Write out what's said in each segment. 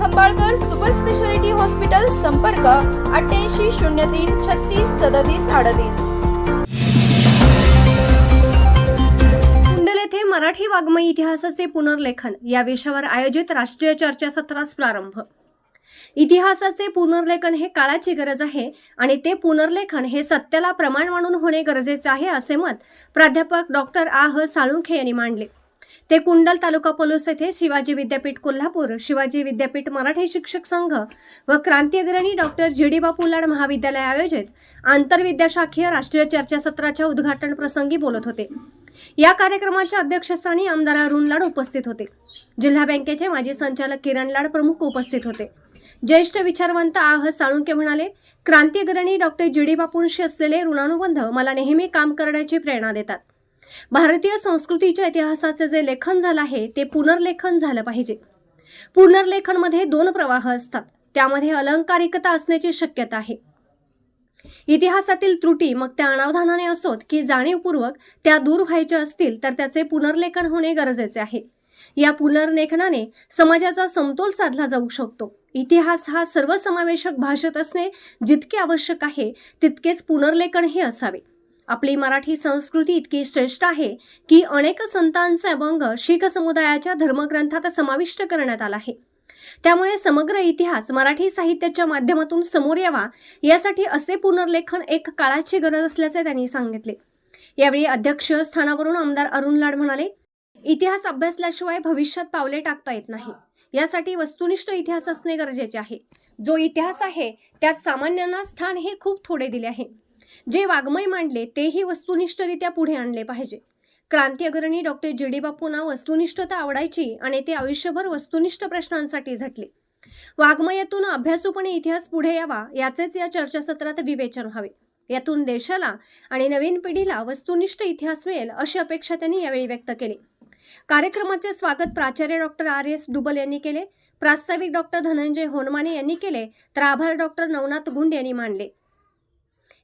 Khambalkar super speciality hospital संपर्क अठ्ठ्याऐंशी शून्य तीन छत्तीस सदतीस अडतीस. कुंडल येथे मराठी वाङ्मय इतिहासाचे पुनर्लेखन या विषयावर आयोजित राष्ट्रीय चर्चासत्रास प्रारंभ. इतिहासाचे पुनर्लेखन हे काळाची गरज आहे आणि ते पुनर्लेखन हे सत्याला प्रमाण मानून होणे गरजेचे आहे असे मत प्राध्यापक डॉक्टर आ ह साळुंखे यांनी मांडले. ते कुंडल तालुका पलूस येथे शिवाजी विद्यापीठ कोल्हापूर शिवाजी विद्यापीठ मराठी शिक्षक संघ व क्रांती अग्रणी डॉक्टर जी डी बापू लाड महाविद्यालय आयोजित आंतरविद्याशाखीय राष्ट्रीय चर्चासत्राच्या उद्घाटन प्रसंगी बोलत होते. या कार्यक्रमाच्या अध्यक्षस्थानी आमदार अरुण लाड उपस्थित होते. जिल्हा बँकेचे माजी संचालक किरण लाड प्रमुख उपस्थित होते. ज्येष्ठ विचारवंत आह साळुंके म्हणाले क्रांती अग्रणी डॉक्टर जी डी बापूंशी असलेले ऋणानुबंध मला नेहमी काम करण्याची प्रेरणा देतात. भारतीय संस्कृतीच्या इतिहासाचे जे लेखन झालं आहे ते पुनर्लेखन झालं पाहिजे. पुनर्लेखनमध्ये दोन प्रवाह असतात. त्यामध्ये अलंकारिकता असण्याची शक्यता आहे. इतिहासातील त्रुटी मग त्या अनावधानाने असोत की जाणीवपूर्वक त्या दूर व्हायच्या असतील तर त्याचे पुनर्लेखन होणे गरजेचे आहे. या पुनर्लेखनाने समाजाचा समतोल साधला जाऊ शकतो. इतिहास हा सर्वसमावेशक भाषेत असणे जितके आवश्यक आहे तितकेच पुनर्लेखनही असावे. आपली मराठी संस्कृती इतकी श्रेष्ठ आहे की अनेक संतांचा अभंग शीख समुदायाच्या धर्मग्रंथात समाविष्ट करण्यात आला आहे. त्यामुळे समग्र इतिहास मराठी साहित्याच्या माध्यमातून समोर यावा यासाठी असे पुनर्लेखन एक काळाची गरज असल्याचे त्यांनी सांगितले. यावेळी अध्यक्ष स्थानावरून आमदार अरुण लाड म्हणाले इतिहास अभ्यासल्याशिवाय भविष्यात पावले टाकता येत नाही. यासाठी वस्तुनिष्ठ इतिहास असणे गरजेचे आहे. जो इतिहास आहे त्यात सामान्यांना स्थान हे खूप थोडे दिले आहे. जे वाङ्मय मांडले तेही वस्तुनिष्ठरित्या पुढे आणले पाहिजे. क्रांती अग्रणी डॉक्टर जी. डी. बापूंना वस्तुनिष्ठता आवडायची आणि ते आयुष्यभर वस्तुनिष्ठ प्रश्नांसाठी झटले. वाङ्मयातून अभ्यासूपणे इतिहास पुढे यावा याचेच या चर्चासत्रात विवेचन व्हावे यातून देशाला आणि नवीन पिढीला वस्तुनिष्ठ इतिहास मिळेल अशी अपेक्षा त्यांनी यावेळी व्यक्त केली. कार्यक्रमाचे स्वागत प्राचार्य डॉक्टर आर. एस. डुबल यांनी केले. प्रास्ताविक डॉक्टर धनंजय होनमाने यांनी केले. तर आभार डॉक्टर नवनाथ गुंड यांनी मांडले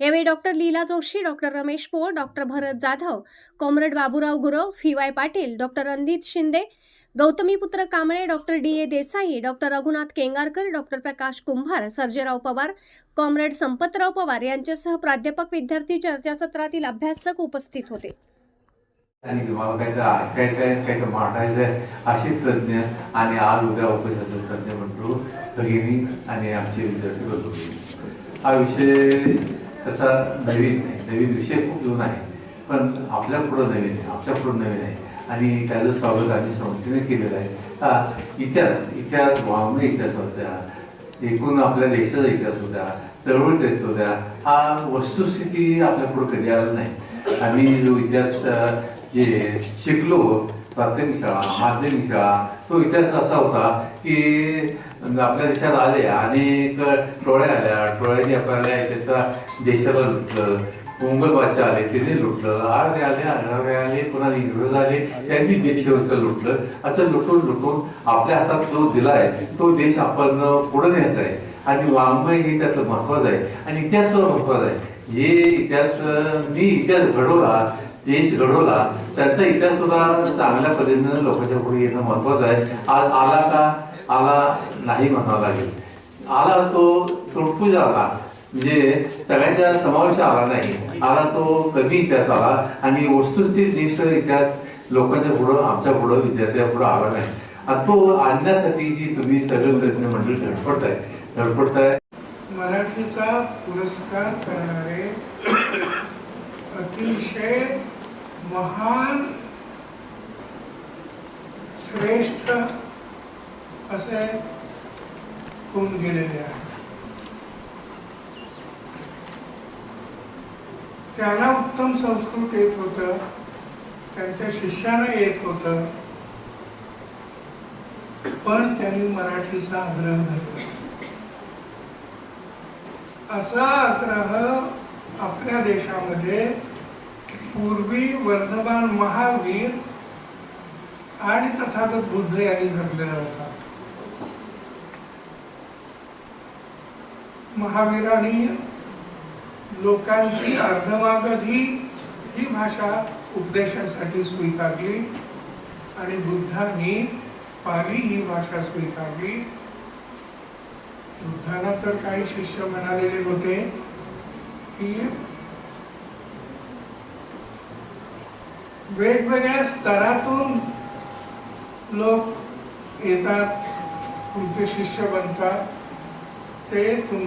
यावेळी doctor Leela Joshi doctor Ramesh Pol doctor Bharat Jadhav comrade Baburao Gurav F Y Patil doctor Ranjit Shinde Gautamiputra Kamble doctor D A Desai doctor Raghunath Kengarkar doctor Prakash Kumbhar Sarjerao Pawar comrade Sampatrao Pawar यांच्यासह प्राध्यापक विद्यार्थी चर्चासत्रातील अभ्यासक उपस्थित होते. आणि तुम्हाला काय ऐकायचं आहे काय तर मांडायचं आहे असे तज्ज्ञ आणि आज उद्या उपस्थित तज्ज्ञ म्हणतो भगिनी आणि आमचे विद्यार्थी बघू हा विषय तसा नवीन नाही. नवीन विषय खूप जुना आहे. पण आपल्या पुढं नवीन आहे. आपल्या पुढं नवीन आहे. आणि त्याचं स्वागत आम्ही संस्थेने केलेलं आहे. हा इतिहास. इतिहास वाङ्मय इतिहास होत्या एकूण आपल्या देशाचा इतिहास होत्या चळवळीचा देश होत्या हा वस्तुस्थिती आपल्या पुढे कधी आला नाही. आम्ही जो इतिहास जे शिकलो प्राथमिक शाळा माध्यमिक शाळा तो इतिहास असा होता की आपल्या देशात आले आणि टोळ्या आल्या. टोळ्याने आपल्याला त्याचा देशाला लुटलं. मुंबई भाषा आले तिने लुटलं. आर्य आले आढळवे आले पुन्हा इंग्रज आले. त्यांनी देशावरचं लुटलं. असं लुटून लुटून आपल्या हातात जो दिला आहे तो देश आपण पुढे न्यायचा आहे. आणि वाङ्मय हे त्याचं महत्वाचं आहे. आणि इतिहास सुद्धा महत्त्वाचा आहे. जे इतिहास मी इतिहास घडवला देश घडवला त्याचा इतिहास सुद्धा चांगल्या पद्धतीनं लोकांच्या पुढे येणं महत्वाचं आहे. आज आला का? आला नाही म्हणावं लागेल. आला तो तुटपुजा आला. म्हणजे सगळ्यांच्या समावेश आला नाही. आला तो कमी इतिहास आला. आणि वस्तुस्थित निष्ठ इतिहास लोकांच्या पुढं आमच्या पुढं विद्यार्थ्या पुढं आला नाही. आणि तो आणण्यासाठी जी तुम्ही सगळे प्रयत्न मंडळी धडपडताय धडपडताय मराठीचा पुरस्कार करणारे अतिशय महान श्रेष्ठ असे होऊन गेलेले आहे. त्याला उत्तम संस्कृत येत होत त्यांच्या शिष्यानं येत होत पण त्यांनी मराठीचा आग्रह धरला. असा आग्रह आपल्या देशामध्ये पूर्वी वर्धमान महावीर आणि तथागत बुद्ध यांनी घडलेला होता. महावीरांनी लोकांची अर्धमागधी ही भाषा उपदेशासाठी स्वीकारली आणि बुद्धांनी पाली ही भाषा स्वीकारली. बुद्धांना तर काही शिष्य म्हणालेले होते की वेगवेगळ्या स्तरातून लोक येतात तुमचे शिष्य बनतात. ते तुम